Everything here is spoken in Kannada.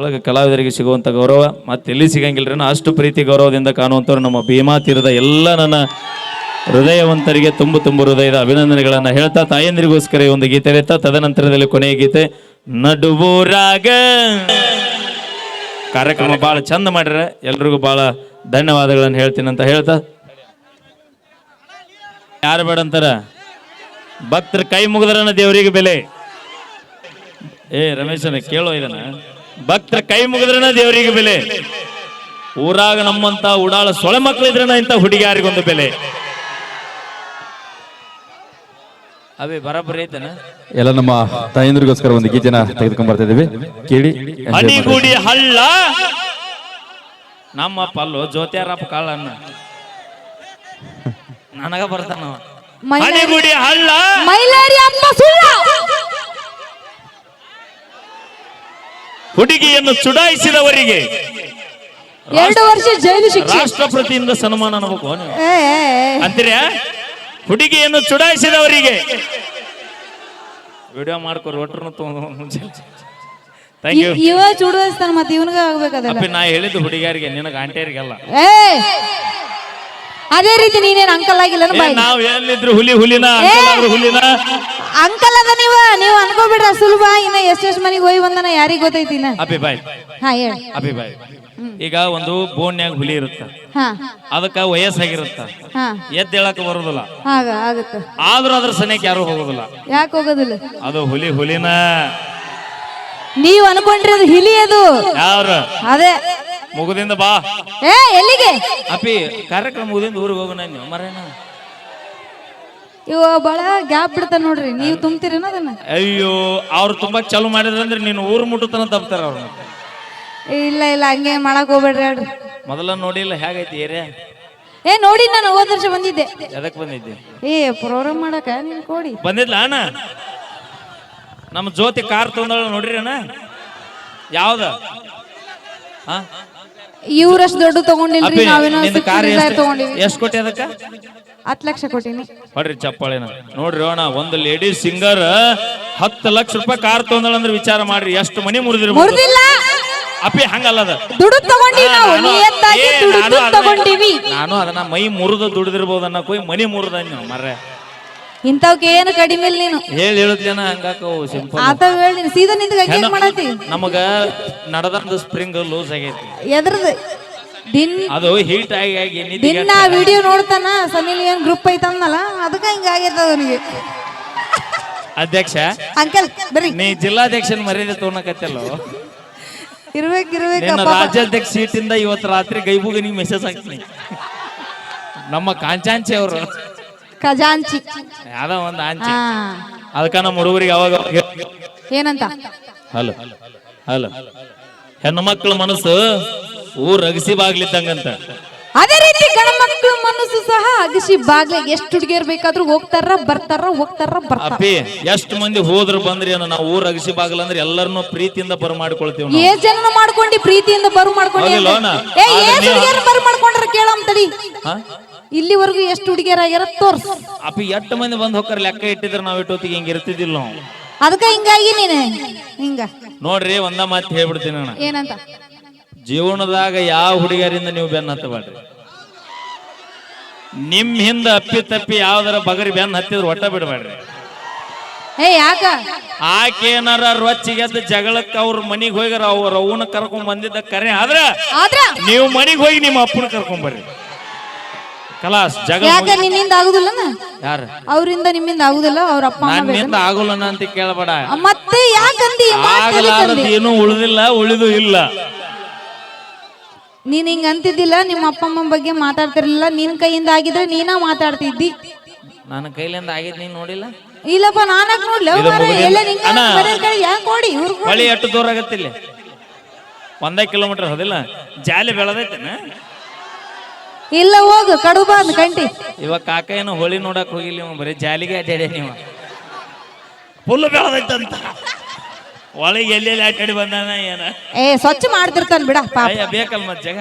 ಒಳಗೆ ಕಲಾವಿದರಿಗೆ ಸಿಗುವಂಥ ಗೌರವ, ಮತ್ತೆ ಎಲ್ಲಿ ರೀ ಅಷ್ಟು ಪ್ರೀತಿ, ಗೌರವದಿಂದ ಕಾಣುವಂಥವ್ರು ನಮ್ಮ ಭೀಮಾ ತೀರದ ಎಲ್ಲ ನನ್ನ ಹೃದಯವಂತರಿಗೆ ತುಂಬು ತುಂಬು ಹೃದಯದ ಅಭಿನಂದನೆಗಳನ್ನು ಹೇಳ್ತಾ ತಾಯಂದಿರಿಗೋಸ್ಕರ ಒಂದು ಗೀತೆ ಹೇಳ್ತಾ, ತದನಂತರದಲ್ಲಿ ಕೊನೆಯ ಗೀತೆ, ನಡುವೂರಾಗ ಕಾರ್ಯಕ್ರಮ ಭಾಳ ಚಂದ ಮಾಡ್ಯಾರ ಎಲ್ರಿಗೂ ಭಾಳ ಧನ್ಯವಾದಗಳನ್ನು ಹೇಳ್ತೀನಿ ಅಂತ ಹೇಳ್ತಾ. ಯಾರು ಬೇಡ ಅಂತಾರ? ಭಕ್ತರ ಕೈ ಮುಗಿದ್ರನ ದೇವರಿಗೆ ಬೆಲೆ. ಏ ರಮೇಶನ ಕೇಳೋ ಇದನ್ನ. ಭಕ್ತರ ಕೈ ಮುಗಿದ್ರನ ದೇವರಿಗೆ ಬೆಲೆ. ಊರಾಗ ನಮ್ಮಂತ ಉಡಾಳ ಸೊಳೆ ಮಕ್ಕಳಿದ್ರನ ಇಂಥ ಹುಡುಗಿಯಾರಿಗೊಂದು ಬೆಲೆ. ಅವೇ ಬರಬರಿ ಐತನ? ಎಲ್ಲ ನಮ್ಮ ತಾಯಂದ್ರಿಗೋಸ್ಕರ ಒಂದು ಗೀತೆನ ತೆಗೆದುಕೊಂಡ್ ಬರ್ತಾ ಇದೀವಿ ಕೇಳಿ. ಹಳ್ಳ. ನಮ್ಮ ಪಲ್ಲು ಜ್ಯೋತ್ಯಾರಪ್ಪ ಕಾಳನ್ನ. ನನಗ ಬರ್ತಾನ ಹನಿಗುಡಿ ಹಳ್ಳ. ಮೈಲಾರಿ ಅಮ್ಮ ಹುಡುಗಿಯನ್ನು ಚುಡಾಯಿಸಿದವರಿಗೆ ಎರಡು ವರ್ಷ ಜೈಲು ಶಿಕ್ಷೆ. ರಾಷ್ಟ್ರಪತಿಯಿಂದ ಸನ್ಮಾನ ಏ. ಅಂತೀರ ಹುಡುಗಿಯನ್ನು ಚುಡಾಯಿಸಿದವರಿಗೆ. ವಿಡಿಯೋ ಮಾಡ್ಕೊರಿ ಒಟ್ರು ಇವ ಚುಡಾಯಿಸ್ತಾನ ಮತ್ತೆ ಇವನಿಗೆ ಆಗ್ಬೇಕಾದ್ರೆ ನಾ ಹೇಳಿದ್ದು ಹುಡುಗಿಯರಿಗೆ ನಿನಗೆ ಆಂಟಿಯರಿಗೆಲ್ಲ. ಅದೇ ರೀತಿ ನೀನೇನ್ ಅಂಕಲ್ ಆಗಿಲ್ಲ ನಾವ್ ಎಲ್ಲಿದ್ರು ಹುಲಿ ಹುಲಿನ ಅಂಕಲ್ ಆದ್ರೂ ಹುಲಿನ. ಅಂಕಲ್ ಅದ ನೀವ ನೀವು ಅನ್ಕೋಬೇಡ ಸುಲಭ ಇನ್ನ ಎಷ್ಟೆಷ್ಟು ಮನೆಗೆ ಹೋಗಿ ಬಂದನ ಯಾರಿಗ್ ಗೊತ್ತೈತಿ ಇನ್ನ? ಬಾಯ್. ಹಾ ಹೇಳ. ಅಪ್ಪಿ ಬಾಯ್ ಈಗ ಒಂದು ಬೋನ್ಯಾಗ ಹುಲಿ ಇರುತ್ತ. ಹಾ. ಅದಕ್ಕ ವಯಸ್ಸಾಗಿರುತ್ತ. ಹಾ. ಎದ್ದೇಳಕ್ ಬರೋದಿಲ್ಲ. ಆಗ ಆಗತ್ತ. ಆದ್ರೂ ಅದ್ರ ಸನಿಯಕ್ಕೆ ಯಾರು ಹೋಗೋದಿಲ್ಲ. ಯಾಕೆ ಹೋಗೋದಿಲ್ಲ? ಅದು ಹುಲಿ ಹುಲಿನ. ನೀವ್ ಅನ್ಕೊಂಡ್ರಿ ಅದು ಹಿಲಿ ಅದು. ಯಾರು ಅದೇ. ಮುಗುದಿಂದ ಬಾ. ಏ ಎಲ್ಲಿಗೆ? ಅಪ್ಪಿ ಕಾರ್ಯಕ್ರಮ ಮುಗುದಿಂದ ಊರಿಗೆ ಹೋಗೋಣ ನೀವು ಮರೇನ. ಇವ ಬಹಳ ಗ್ಯಾಪ್ ಬಿಡ್ತಾನ ನೋಡ್ರಿ ನೀವು ತುಂಬ್ತೀರೇನ ಅದನ್ನ? ಅಯ್ಯೋ ಅವ್ರು ತುಂಬಾ ಚಲು ಮಾಡಿದ್ರಂದ್ರೆ ನೀನು ಊರು ಮುಟ್ಟುತ್ತಾನ ತಪ್ತಾರ ಅವ್ರನ್ನ. ಇಲ್ಲ ಇಲ್ಲ ಹಂಗೆ ಮಾಡಕ್ ಹೋಗ್ಬೇಡ್ರಿ ಹೇಳ್ರಿ. ಮೊದಲ ನೋಡಿಲ್ಲ ಹೇಗೈತಿ ಏರಿಯಾ? ಏ ನೋಡಿ ನಾನು ಹೋದ ವರ್ಷ ಬಂದಿದ್ದೆ. ಎದಕ್ ಬಂದಿದ್ದೆ? ಏ ಪ್ರೋಗ್ರಾಮ್ ಮಾಡಕ ನಿನ್ ಕೊಡಿ. ಬಂದಿದ್ಲ ಅಣ್ಣ? ನಮ್ಮ ಜ್ಯೋತಿ ಕಾರ್ ತೊಗೊಂಡಳ ನೋಡ್ರಿ ಅಣ್ಣ? ಯಾವ್ದ? ಹಾ? ಇವ್ರಷ್ಟು ದೊಡ್ಡ ತಗೊಂಡಿಲ್ರಿ ನಾವೇನೋ ತಗೊಂಡಿವಿ. ಎಷ್ಟು ಕೊಟ್ಟಿ ಅದಕ್ಕ? ಹತ್ತು ಲಕ್ಷ ಕೊಟ್ಟಿನಿ. ಹೊಡ್ರಿ ಚಪ್ಪಾಳೆನ ನೋಡ್ರಿ ಅಣ್ಣ ಒಂದು ಲೇಡೀಸ್ ಸಿಂಗರ್ ಹತ್ತು ಲಕ್ಷ ರೂಪಾಯಿ ಕಾರ್ ತಗೊಂಡಳ ಅಂದ್ರೆ ವಿಚಾರ ಮಾಡ್ರಿ. ಎಷ್ಟು ಮನಿ ಮುರಿದ್ರಿ ಮುರಿದಿಲ್ಲ? ಅಪ್ಪಿ ಹಂಗಲ್ಲ ದುಡ್ಡು ತಗೊಂಡಿವಿ ನಾವು ನಾನು- ನಿಯತ್ತಾಗಿ ದುಡ್ಡು ಅದನ್ನ- ತಗೊಂಡಿವಿ. ನಾನು ಅದನ್ನ ಮೈ ಮುರಿದು ದುಡಿದಿರ್ಬೋದು ಅನ್ನಕ್ ಹೋಗಿ ಮನಿ ಮುರಿದ ಮರ್ರೆ. ಇಂಥವ್ಕೆ ಏನು ಕಡಿಮೆ ಇಲ್ಲ ನೀನು. ಹೇಳಿ ಹೇಳುತ್ತೇನ ಹಂಗಾಕವು ಸಿಂಪಲ್ ಆತ ಹೇಳಿ ಸೀದಾ ನಿಂತ ಹಂಗೆ ಮಾಡತಿ ನಮಗ ನಡೆದಂದು ಸ್ಪ್ರಿಂಗ್ ಲೂಸ್ ಆಗೈತಿ. ಎದ್ರದ ದಿನ್ ಅದು ಹೀಟ್ ಆಗಿ ಆಗಿ ದಿನ ವಿಡಿಯೋ ನೋಡ್ತಾನ ಸನಿ ಏನ್ ಗ್ರೂಪ್ ಐತಂದಲ್ಲ ಅದಕ್ಕೆ ಹಿಂಗ ಆಗೈತ ಅವನಿಗೆ ಅಧ್ಯಕ್ಷ ಅಂಕಲ್ ಬರ್ರಿ. ನೀ ಜಿಲ್ಲಾಧ್ಯಕ್ಷನ ಮರ್ಯಾದೆ ತೋಣಕತ್ತಲ್ಲ ಇರ್ಬೇಕು ನಿನ್ನ ಇರ್ಬೇಕಪ್ಪ ರಾಜ್ಯಾಧ್ಯಕ್ಷ ಸೀಟಿಂದ ಇವತ್ತು ರಾತ್ರಿ ಗೈಬುಗೆ ಮೆಸೇಜ್ ಹಾಕ್ತೀನಿ. ನಮ್ಮ ಕಾಂಚಾಂಚಿ ಅವರು. ಖಜಾಂಚಿ. ಯಾವ್ದೋ ಒಂದು ಆಂಚಿ. ಅದಕ್ಕ ನಮ್ಮ ಹುಡುಗರಿಗೆ ಅವಾಗ ಏನಂತ? ಹಲೋ. ಹಲೋ. ಹೆಣ್ಣು ಮಕ್ಕಳ ಮನಸ್ಸು ಊರ್ ಅಗಸಿ ಬಾಗ್ಲಿದ್ದಂಗಂತ. ಅದೇ ರೀತಿ ಗಣಮಕ್ಳ ಮನಸ್ಸು ಸಹ ಅಗಸಿ ಬಾಗ್ಲಿ. ಎಷ್ಟು ಹುಡುಗಿಯರ್ ಬೇಕಾದ್ರೂ ಹೋಗ್ತಾರ ಬರ್ತಾರ ಹೋಗ್ತಾರ ಬರ್ತಾರ ಅಪ್ಪಿ ಎಷ್ಟು ಮಂದಿ ಹೋದ್ರು ಬಂದ್ರಿ ಅನ್ನೋ ನಾವು ಊರ್ ಅಗಸಿ ಬಾಗ್ಲ ಅಂದ್ರೆ ಎಲ್ಲರನ್ನೂ ಪ್ರೀತಿಯಿಂದ ಬರ ಮಾಡ್ಕೊಳ್ತೀವಿ ಏ ಜನ ಮಾಡ್ಕೊಂಡಿ ಪ್ರೀತಿಯಿಂದ ಬರ ಮಾಡ್ಕೊಂಡಿ ಬರ ಮಾಡ್ಕೊಂಡ್ರೆ? ಏ ಹುಡುಗಿಯರ್ ಬರು ಮಾಡ್ಕೊಂಡ್ರ ಕೇಳಮ್ ತಡಿ. ಹಾ? ಇಲ್ಲಿವರೆಗೂ ಎಷ್ಟು ಹುಡುಗಿಯರ್ ಆಗ್ಯಾರ ತೋರ್ಸ್. ಅಪ್ಪಿ ಎಷ್ಟು ಮಂದಿ ಬಂದ್ ಹೋಗ್ತಾರ ಲೆಕ್ಕ ಇಟ್ಟಿದ್ರೆ ನಾವ್ ಇಟ್ಟೊತ್ತಿಗೆ ಹಿಂಗ ಇರ್ತಿದ್ದಿಲ್ಲ ನಾವು. ಅದಕ್ಕ ಹಿಂಗಾಗಿ ನೀನೆ. ಹಿಂಗ. ನೋಡ್ರಿ ಒಂದ ಮಾತ್ ಹೇಳ್ಬಿಡ್ತೀನಿ ಅಣ್ಣ. ಏನಂತ? ಜೀವನದಾಗ ಯಾವ ಹುಡುಗಿಯರಿಂದ ನೀವು ಬೆನ್ನ ಹತ್ತಬೇಡ್ರಿ ನಿಮ್ ಹಿಂದ ಅಪ್ಪಿ ತಪ್ಪಿ ಯಾವ್ದಾರ ಬಗರಿ ಬೆನ್ನ ಹತ್ತಿದ್ರೆ ಒಟ್ಟ ಬಿಡಬೇಡ್ರಿ. ಏ ಯಾಕ? ಆಕೆ ಏನಾರ ರೊಚ್ಚಿಗೆದ್ದು ಜಗಳಕ್ಕೆ ಅವ್ರ ಮನಿಗ್ ಹೋಗ್ಯಾರ ಅವ್ರ ಅವನ ಕರ್ಕೊಂಡ್ ಬಂದಿದ್ದ ಕರೆ ಆದ್ರ ಆದ್ರ? ನೀವು ಮನಿಗ್ ಹೋಗಿ ನಿಮ್ಮ ಅಪ್ಪನ ಕರ್ಕೊಂಡ್ ಬರ್ರಿ. ಕಲಾಸ್ ಜಗ ಯಾಕ ನಿನ್ನಿಂದ ಆಗುದಿಲ್ಲನ? ಯಾರು? ಅವರಿಂದ ನಿಮ್ಮಿಂದ ಆಗುದಿಲ್ಲ ಅವ್ರ ಅಪ್ಪ ಅಮ್ಮ. ನನ್ನಿಂದ ಆಗೋಲ್ಲ ಅಂತ ಕೇಳಬೇಡ. ಮತ್ತೆ ಯಾಕಂದಿ ಈ ಮಾತ್ ಎದಕ್ ಆಗಲಾರದು? ಏನೂ ಉಳಿದಿಲ್ಲ ಉಳಿದು ಇಲ್ಲ. ನೀನ್ ಹಿಂಗ ಅಂತಿದ್ದಿಲ್ಲ ನಿಮ್ಮ ಅಪ್ಪ ಅಮ್ಮ ಬಗ್ಗೆ ಮಾತಾಡ್ತಿರ್ಲಿಲ್ಲ. ನಿನ್ ಕೈಯಿಂದ ಆಗಿದ್ರೆ ನೀನ ಮಾತಾಡ್ತಿದ್ದಿ? ನನ್ನ ಕೈಲಿಂದ ಆಗಿದ್ ನೀನ್ ನೋಡಿಲ್ಲ? ಇಲ್ಲಪ್ಪ ನಾನಕ್ ನೋಡ್ಲಿ. ಇದು ಮುಗಿದಿಲ್ಲ. ಎಲ್ಲ ನಿಂಗೆ ಅಣ್ಣ. ಯಾಕ್ ಕೊಡಿ ಇವ್ರು ಹೊಳಿ ಎಷ್ಟು ದೂರ ಆಗತ್ತಿಲ್ಲ. ಒಂದೇ ಕಿಲೋಮೀಟರ್ ಹೋದಿಲ್ಲ. ಜಾಲಿ ಬೆಳೆದೈತೇನ? ಇಲ್ಲ ಹೋಗು ಕಡು ಬಂದ್ ಕಂಟಿ. ಇವಾಗ ಕಾಕ ಏನೋ ಹೋಳಿ ನೋಡಕ್ ಹೋಗಿಲ್ಲ ಇವ ಬರೀ ಜಾಲಿಗೆ ಅಡ್ಡಾಡಿ ನೀವ ಫುಲ್ ಬೆಳೆದೈತಂತ. ಒಳಗೆ ಎಲ್ಲೆಲ್ಲಿ ಅಡ್ಡಾಡಿ ಬಂದಾನ ಏನ? ಏ ಸ್ವಚ್ಛ ಮಾಡ್ತಿರ್ತಾನ ಬಿಡ ಪಾಪ. ಅಯ್ಯ ಬೇಕಲ್ ಮತ್ ಜಗ?